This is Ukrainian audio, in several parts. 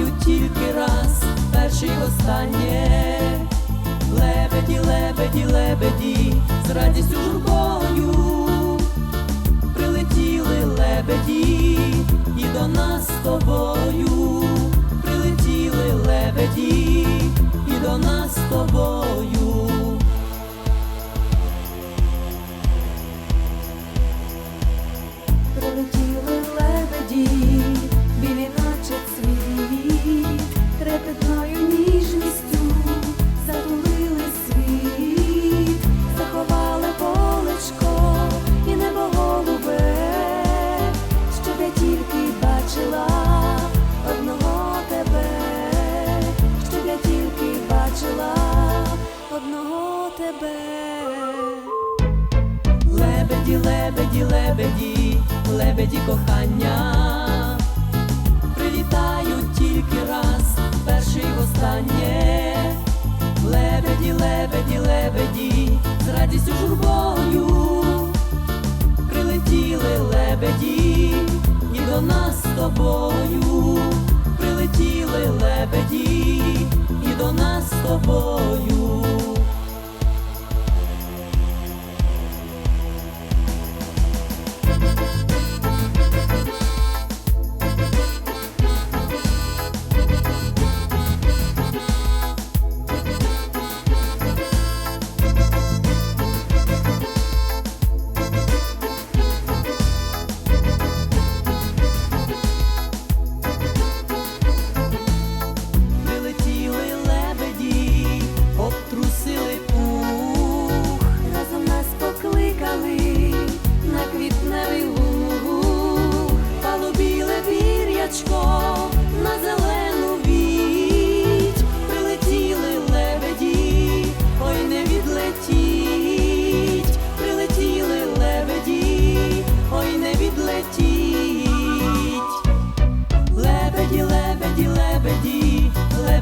прилітають тільки раз, перший останнє. Лебеді, лебеді, лебеді, з радістю журбою, лебеді, лебеді, кохання, прилітають тільки раз, перший і востаннє. Лебеді, лебеді, лебеді, з радістю журбою, прилетіли лебеді, і до нас з тобою, прилетіли лебеді, і до нас з тобою.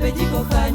Лебеді кохання,